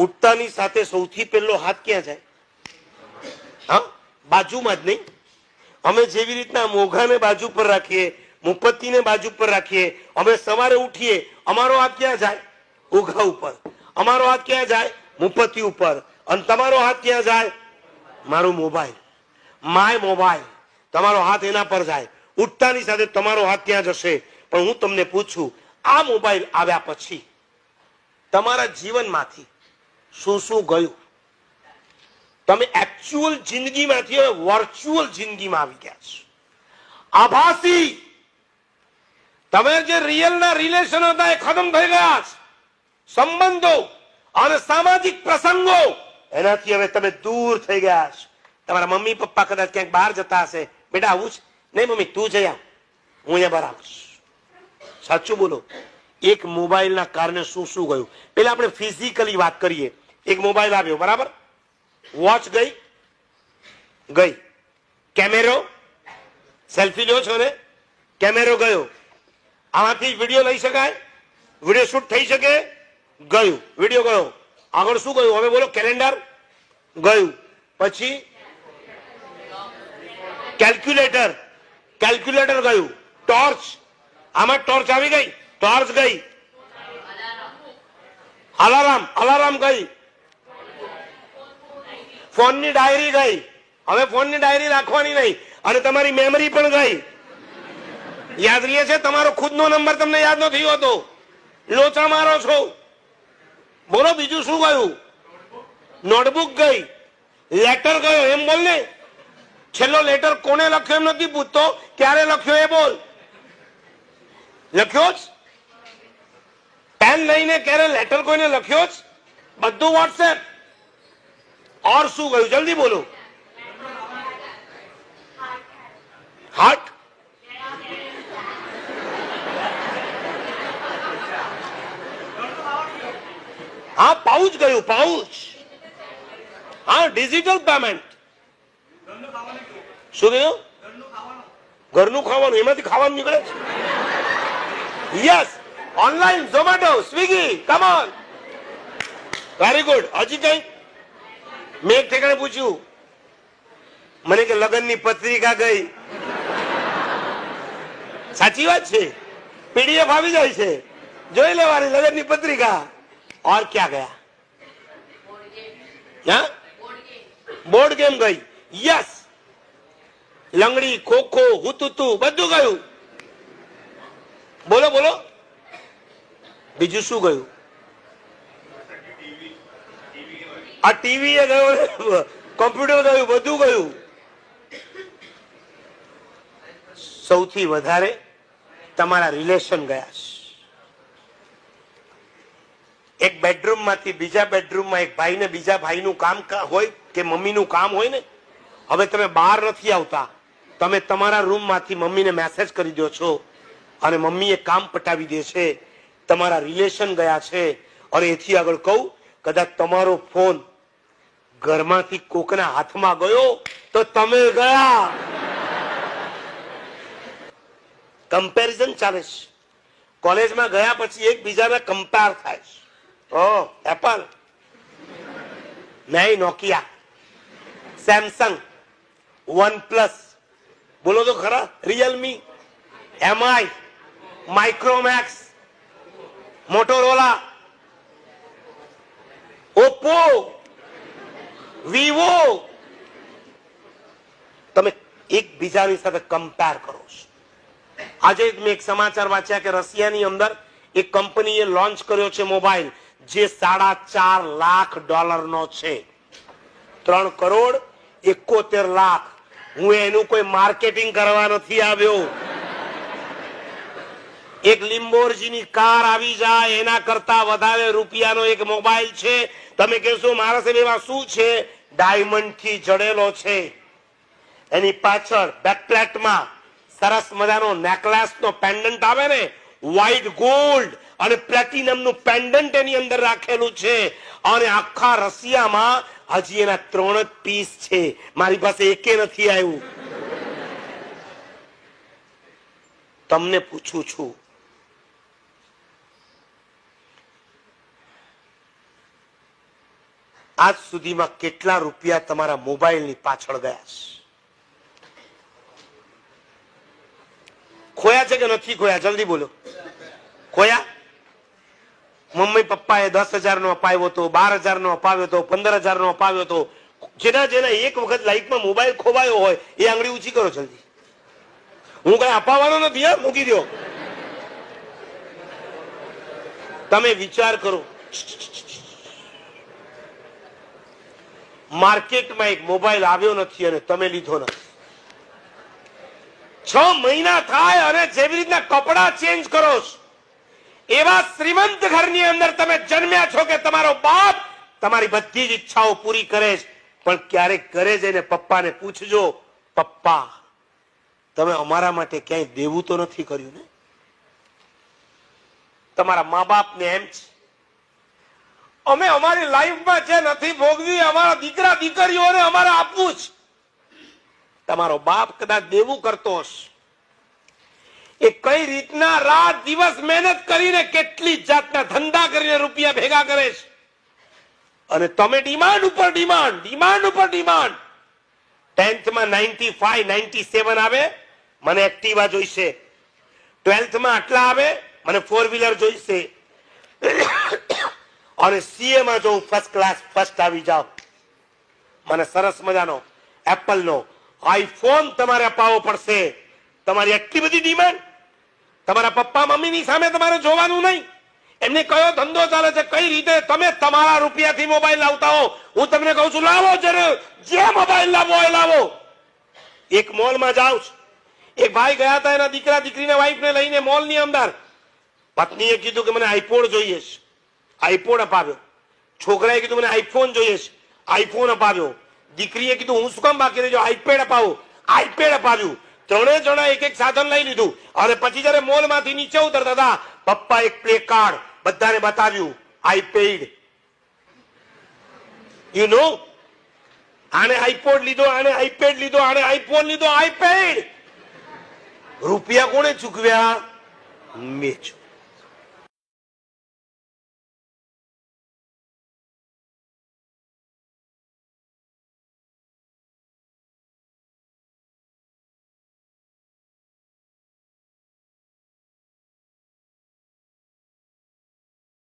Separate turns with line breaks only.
ઉઠતાની સાથે સૌથી પહેલો હાથ ક્યાં જાય? હા? બાજુમાં જ નહીં. અમે જેવી રીતના મોઘાને બાજુ પર રાખીએ, મુપત્તીને બાજુ પર રાખીએ, અમે સવારે ઉઠીએ, અમારો હાથ ક્યાં જાય? ઉઘા ઉપર. અમારો હાથ ક્યાં જાય? મુપત્તી ઉપર. અને તમારો હાથ ક્યાં જાય? મારો મોબાઈલ. My mobile. તમારો હાથ એના પર જાય. ઉઠતાની સાથે તમારો હાથ ત્યાં જશે? પણ હું તમને પૂછું, આ મોબાઈલ આવ્યા પછી તમારા જીવનમાંથી શું શું ગયું? તમે એકચ્યુઅલ જિંદગીમાંથી હવે વર્ચ્યુઅલ જિંદગીમાં આવી ગયા છો. આભાસી! તમે જે રિયલના રિલેશન હતા એ ખતમ થઈ ગયા છે. સંબંધો અને સામાજિક પ્રસંગો, એનાથી હવે તમે દૂર થઈ ગયા છો. તમારા મમ્મી પપ્પા કદાચ ક્યાંક બહાર જતા હશે. બેટા, આવું છે? નહીં મમ્મી, તું જઈ આવ. હું અહીંયા બરાબર આવું સાચું બોલો. એક મોબાઈલના કારણે શું શું ગયું? પેલા આપણે ફિઝિકલી વાત કરીએ. એક મોબાઈલ આવ્યો, બરાબર? વોચ ગઈ? ગઈ. કેમેરો? સેલ્ફી લ્યો છો ને? કેમેરો ગયો. આમાંથી વીડિયો લઈ શકાય? વીડિયો શૂટ થઈ શકે? ગયું. વીડિયો ગયો. આગળ શું ગયું? હવે બોલો કેલેન્ડર ગયું. પછી? કેલ્ક્યુલેટર કેલ્ક્યુલેટર ગયું. ટોર્ચ આમાં ટોર્ચ આવી ગઈ? ટોર્ચ ગઈ. અલારામ અલારામ ગઈ. ફોનની ડાયરી ગઈ. હવે ફોનની ડાયરી રાખવાની નહીં. અને તમારી મેમરી પણ ગઈ. યાદ રહીએ છે? તમારો ખુદનો નંબર તમને યાદ નથી હોતો. લોચા મારો છો. બોલો, બીજું શું ગયું? નોટબુક ગઈ. લેટર ગયો. એમ બોલ ને. છેલ્લો લેટર કોને લખ્યો એમ નથી પૂછતો. ક્યારે લખ્યો એ બોલ. લખ્યો જ? પેન લઈને ક્યારે લેટર કોઈને લખ્યો જ? બધું વોટ્સએપ ઓર શું ગયું જલ્દી બોલો હાર્ટ હા પાઉચ ગયું પાઉચ હા ડિજિટલ પેમેન્ટ શું કહ્યું ઘરનું ખાવાનું, એમાંથી ખાવાનું નીકળે છે? Yes online Zomato Swiggy come on very good હજી કઈ? મેં એક ઠેકાણે પૂછ્યું. મને કે લગ્નની પત્રિકા ગઈ. સાચી વાત છે. પીડીએફ આવી જાય છે. જોઈ લેવાની લગ્નની પત્રિકા. ઓર ક્યાં ગયા? હા? બોર્ડ ગેમ ગઈ. યસ. લંગડી, ખોખો, હુતુતુ બધું ગયું. બોલો બોલો. બીજું શું ગયું? આ ટીવી એ ગયો, કોમ્પ્યુટર ગયું, બધું ગયું. સૌથી વધારે તમારા રિલેશન ગયા છે. એક બેડરૂમમાંથી બીજા બેડરૂમમાં એક ભાઈને બીજા ભાઈનું કામ હોય કે મમ્મીનું કામ હોય ને, હવે તમે બહાર નથી આવતા. તમે તમારા રૂમમાંથી મમ્મીને મેસેજ કરી દો છો અને મમ્મીએ કામ પટાવી દે છે. તમારા રિલેશન ગયા છે. અને એથી આગળ કહું, કદાચ તમારો ફોન ઘરમાંથી કોકના હાથમાં ગયો તો તમે ગયા. કમ્પેરિઝન ચાલે છે. કોલેજમાં ગયા પછી એકબીજાને કમ્પેર થાય છે. ઓ એપલ નહીં નોકિયા સેમસંગ વન પ્લસ બોલો તો ખરા Realme MI Micromax Motorola Oppo Vivo તમે એકબીજાની સાથે કમ્પેર કરો છો. આજે મેં એક સમાચાર વાંચ્યા કે રશિયાની અંદર એક કંપનીએ લોન્ચ કર્યો છે મોબાઈલ જે સાડા ચાર લાખ ડોલરનો છે. ત્રણ કરોડ એકોતેર લાખ. હું એનું કોઈ માર્કેટિંગ કરવા નથી આવ્યો. એક લિમ્બોર્જીની કાર આવી જાય, એના કરતા વધારે રૂપિયાનો એક મોબાઈલ છે. તમે કહેશો મારા સાહેબ એવા શું છે? ડાયમંડથી જડેલો છે. એની પાછળ બેકપ્લેટમાં સરસ મજાનો નેકલેસ નો પેન્ડન્ટ આવે ને વ્હાઈટ ગોલ્ડ અને પ્લેટિનમનું પેન્ડન્ટ એની અંદર રાખેલું છે. અને આખા રશિયામાં હજી એના ત્રણ જ પીસ છે. મારી પાસે એકે નથી આવ્યું. તમને પૂછું છું આજ સુધીમાં કેટલા રૂપિયા તમારા મોબાઈલની પાછળ ગયા છે? ખોયા છે કે નથી ખોયા? જલ્દી બોલો. ખોયા? મમ્મી પપ્પાએ દસ હજાર નો અપાવ્યો હતો, બાર હજાર નો અપાવ્યો હતો, પંદર હજાર નો અપાવ્યો હતો. જેના જેના એક વખત લાઈફમાં મોબાઈલ ખોવાયો હોય, એ આંગળી ઊંચી કરો જલ્દી. હું કઈ અપાવવાનો નથી, હા? મૂકી દો તમે વિચાર કરો. માર્કેટમાં એક મોબાઈલ આવ્યો નથી અને તમે લીધો નથી. છ મહિના થાય અને જેવી રીતના કપડા ચેન્જ કરો એવા શ્રીમંત ઘરની અંદર તમે જન્મ્યા છો કે તમારો બાપ તમારી બધી જ ઈચ્છાઓ પૂરી કરે છે. પણ ક્યારેક ઘરે જઈને પપ્પાને પૂછજો, પપ્પા, તમે અમારા માટે ક્યાંય દેવું તો નથી કર્યું ને? તમારા મા બાપને એમ છે. અમે અમારી લાઈફમાં જે નથી ભોગવી, અમારા દીકરા, દીકરીઓને અમારે આપવું જ. તમારો બાપ કદાચ દેવું કરતો હશે. એ કઈ રીતના રાત દિવસ મહેનત કરીને કેટલી જાતના ધંધા કરીને રૂપિયા ભેગા કરે છે? અને તમે ડિમાન્ડ ઉપર ડિમાન્ડ ડિમાન્ડ ઉપર ડિમાન્ડ ટેન્થમાં નાઇન્ટી ફાઈવ નાઇન્ટી સેવન આવે, મને એક્ટિવા જોઈશે. ટ્વેલ્થમાં આટલા આવે, મને ફોર વ્હીલર જોઈશે. અને સીએ માં જો ફર્સ્ટ ક્લાસ ફર્સ્ટ આવી જાવ મને સરસ મજાનો એપલ નો આઈફોન તમારે અપાવવો પડશે. તમારી એટલી બધી ડિમાન્ડ તમારા પપ્પા, મમ્મીની સામે તમારે જોવાનું નહીં. એમને કયો ધંધો ચાલે છે, કઈ રીતે તમે તમારા રૂપિયાથી મોબાઈલ લાવતા હો? હું તમને કહું છું, લાવો જે મોબાઈલ લાવો એ લાવો. એક મોલમાં જાઉં છું. એક ભાઈ ગયા હતા એના દીકરા, દીકરીને વાઈફને લઈને મોલની અંદર. પત્નીએ કીધું કે મને આઈફોન જોઈએ છે. આઈફોન અપાવ્યો. છોકરાએ કીધું, મને આઈફોન જોઈએ છે. આઈફોન અપાવ્યો. દીકરીએ કીધું, હું શું કામ બાકી રહેજો આઈપેડ અપાવો. આઈપેડ અપાવ્યું. ત્રણેય જણા એક એક સાધન લઈ લીધું. અને પછી જયારે મોલમાંથી નીચે ઉતરતા હતા પપ્પા એક પ્લે કાર્ડ બધાને બતાવ્યું, આઈપેડ. યુ નો આને આઈપોડ લીધો, આને આઈપેડ લીધો, આને આઈફોન લીધો, આઈપેડ. રૂપિયા કોણે ચૂકવ્યા? મેં